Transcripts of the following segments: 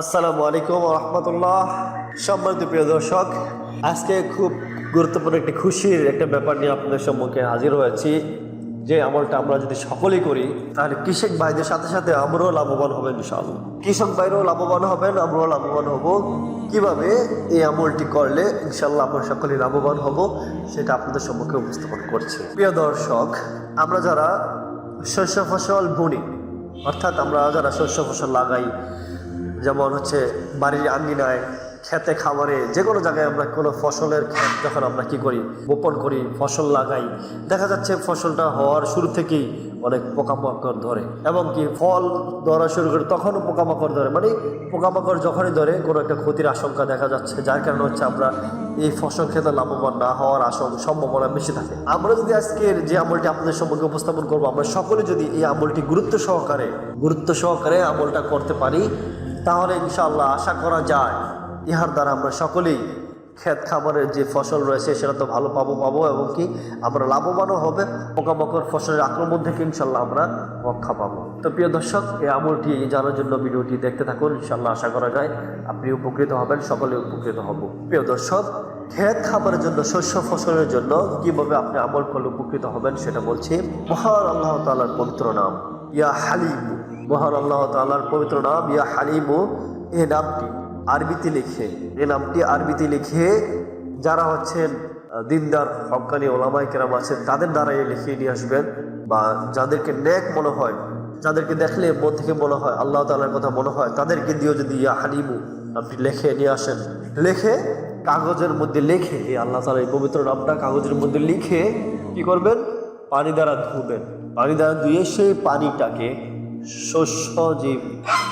আসসালামু আলাইকুম রহমতুল্লাহ। সম্মানিত প্রিয় দর্শক, আজকে খুব গুরুত্বপূর্ণ একটি খুশির একটা ব্যাপার নিয়ে আপনাদের সম্মুখে হাজির হয়েছি। যে আমলটা আমরা যদি সকলেই করি, তাহলে কৃষক ভাইদের সাথে সাথে আমরাও লাভবান হবেন ইনশাআল্লাহ। কৃষক ভাইরাও লাভবান হবেন, আমরাও লাভবান হব। কীভাবে এই আমলটি করলে ইনশাল্লাহ আমরা সকলেই লাভবান হব, সেটা আপনাদের সম্মুখে উপস্থাপন করছি। প্রিয় দর্শক, আমরা যারা শস্য ফসল বুনি, অর্থাৎ আমরা যারা শস্য ফসল লাগাই যেমন হচ্ছে বাড়ির আঙ্গিনায় খেতে খামারে যে কোনো জায়গায় আমরা কোনো ফসলের ক্ষেত যখন আমরা কি করি, বোপন করি, ফসল লাগাই, দেখা যাচ্ছে ফসলটা হওয়ার শুরু থেকেই অনেক পোকামাকড় ধরে। এবং কি ফল ধরা শুরু করে তখনও পোকামাকড় ধরে। মানে পোকামাকড় যখনই ধরে, কোনো একটা ক্ষতির আশঙ্কা দেখা যাচ্ছে, যার কারণে হচ্ছে আমরা এই ফসল খেতে লাভবান না হওয়ার আশঙ্কা, সম্ভাবনা বেশি থাকে। আমরা যদি আজকের যে আমলটি আপনাদের সম্পর্কে উপস্থাপন করব, আমরা সকলে যদি এই আমলটি গুরুত্ব সহকারে গুরুত্ব সহকারে আমলটা করতে পারি তাহলে ইনশাআল্লাহ আশা করা যায়, ইহার দ্বারা আমরা সকলেই ক্ষেত খাবারের যে ফসল রয়েছে সেটা তো ভালো পাবো পাবো এবং কি আমরা লাভবানও হবে, পোকামাকড় ফসলের আক্রমণ থেকে ইনশাল্লাহ আমরা রক্ষা পাবো। তো প্রিয় দর্শক এই আমলটি জানার জন্য ভিডিওটি দেখতে থাকুন ইনশাল্লাহ আশা করা যায় আপনি উপকৃত হবেন, সকলে উপকৃত হব। প্রিয় দর্শক ক্ষেত খাবারের জন্য, শস্য ফসলের জন্য কীভাবে আপনি আমল করলে উপকৃত হবেন সেটা বলছি। মহান আল্লাহ তাআলার পবিত্র নাম, ইয়া হালিম। মহান আল্লাহ তাআলার পবিত্র নাম, ইয়া হালিমু, এ নামটি আরবিতে লিখে, এ নামটি আরবিতে লিখে যারা হচ্ছেন দিনদার হকানি ওলামাই কেরাম আছেন, তাদের দ্বারাই লিখিয়ে নিয়ে আসবেন বা যাদেরকে ন্যাক মনে হয়, যাদেরকে দেখলে মন থেকে মনে হয়, আল্লাহ তাআলার কথা মনে হয়, তাদেরকে দিয়েও যদি ইয়া হালিমু আপনি লেখে নিয়ে আসেন, লেখে কাগজের মধ্যে লেখে এই আল্লাহ তালা এই পবিত্র নামটা কাগজের মধ্যে লিখে কি করবেন? পানি দ্বারা ধুবেন, পানি দ্বারা ধুয়ে সেই পানিটাকে শস্য যে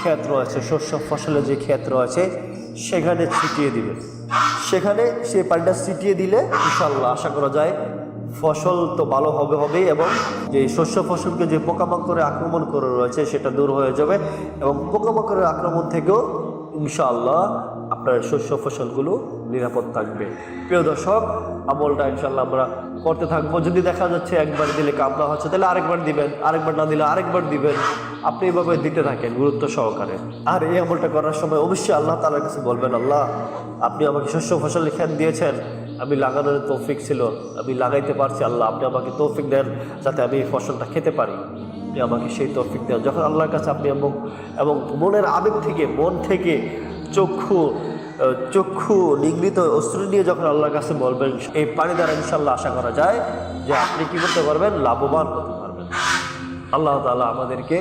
ক্ষেত রয়েছে শস্য ফসলের যে ক্ষেত রয়েছে সেখানে ছিটিয়ে দিবে। সেখানে সেই পানিটা ছিটিয়ে দিলে ইনশাল্লাহ আশা করা যায় ফসল তো ভালো হবে হবে এবং যে শস্য ফসলকে যে পোকামাকড়ে আক্রমণ করে রয়েছে, সেটা দূর হয়ে যাবে এবং পোকামাকড়ের আক্রমণ থেকেও ইনশাআল্লাহ আপনার শস্য ফসলগুলো নিরাপদ থাকবে। প্রিয় দর্শক, আমলটা ইনশাল্লাহ আমরা করতে থাকব। যদি দেখা যাচ্ছে একবার দিলে কামনা হচ্ছে, তাহলে আরেকবার দিবেন, আরেকবার না দিলে আরেকবার দিবেন। আপনি এভাবে দিতে থাকেন গুরুত্ব সহকারে। আর এই আমলটা করার সময় অবশ্যই আল্লাহ তালার কাছে বলবেন, আল্লাহ, আপনি আমাকে শস্য ফসল খেত দিয়েছেন। আমি লাগানোর তৌফিক ছিল, আমি লাগাইতে পারছি, আল্লাহ, আপনি আমাকে তৌফিক দেন যাতে আমি এই ফসলটা খেতে পারি। আপনি আমাকে সেই তৌফিক দেন। যখন আল্লাহর কাছে আপনি এবং এবং মনের আবেগ থেকে, মন থেকে, চক্ষু চক্ষু নিগৃত অস্ত্র নিয়ে যখন আল্লাহর কাছে বলবেন, এই পানি দ্বারা ইনশাল্লাহ আশা করা যায় যে আপনি কী করতে পারবেন? লাভবান হতে পারবেন। আল্লাহ তালা আমাদেরকে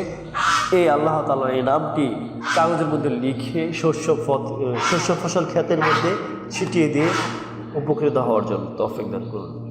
এই আল্লাহ তালা এই নামটি কাগজের মধ্যে লিখে শস্য শস্য ফসল ক্ষেতের মধ্যে ছিটিয়ে দিয়ে উপকৃত হওয়ার জন্য তফিক দান করুন।